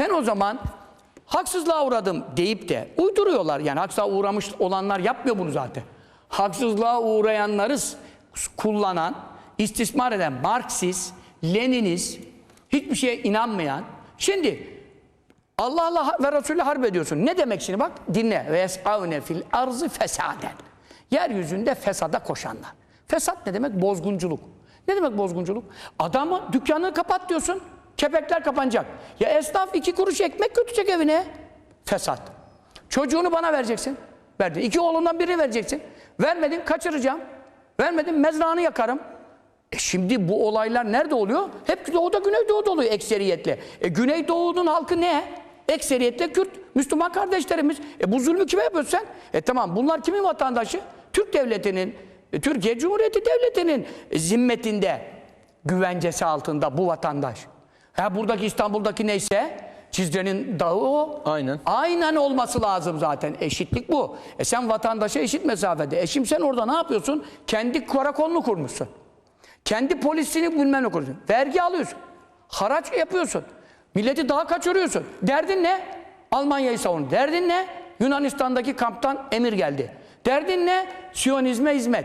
Sen o zaman haksızlığa uğradım deyip de uyduruyorlar. Yani haksızlığa uğramış olanlar yapmıyor bunu zaten. Haksızlığa uğrayanları kullanan, istismar eden Marksist, Leninist, hiçbir şeye inanmayan. Şimdi Allah'la ve Resulü harp ediyorsun. Ne demek şimdi bak dinle. Ve yes'avne fil arzı fesaden. Yeryüzünde fesada koşanlar. Fesat ne demek? Bozgunculuk. Ne demek bozgunculuk? Adamı dükkanını kapat diyorsun. Kepekler kapanacak. Ya esnaf iki kuruş ekmek götürecek evine. Fesat. Çocuğunu bana vereceksin. Verdin. İki oğlundan birini vereceksin. Vermedin kaçıracağım. Vermedin mezrağını yakarım. E şimdi bu olaylar nerede oluyor? Hep doğuda Güneydoğu'da oluyor ekseriyetle. E Güneydoğu'nun halkı ne? Ekseriyetle Kürt, Müslüman kardeşlerimiz. E bu zulmü kime yapıyorsun sen? E tamam bunlar kimin vatandaşı? Türk devletinin, e, Türkiye Cumhuriyeti Devleti'nin zimmetinde, güvencesi altında bu vatandaş. Ha buradaki İstanbul'daki neyse, Cizre'nin dağı o. Aynen. Aynen olması lazım zaten. Eşitlik bu. E sen vatandaşa eşit mesafede. E şimdi sen orada ne yapıyorsun? Kendi karakolunu kurmuşsun. Kendi polisini bilmem ne kuruyorsun. Vergi alıyorsun. Haraç yapıyorsun. Milleti daha kaçırıyorsun. Derdin ne? Almanya'yı savun. Derdin ne? Yunanistan'daki kamptan emir geldi. Derdin ne? Siyonizme hizmet.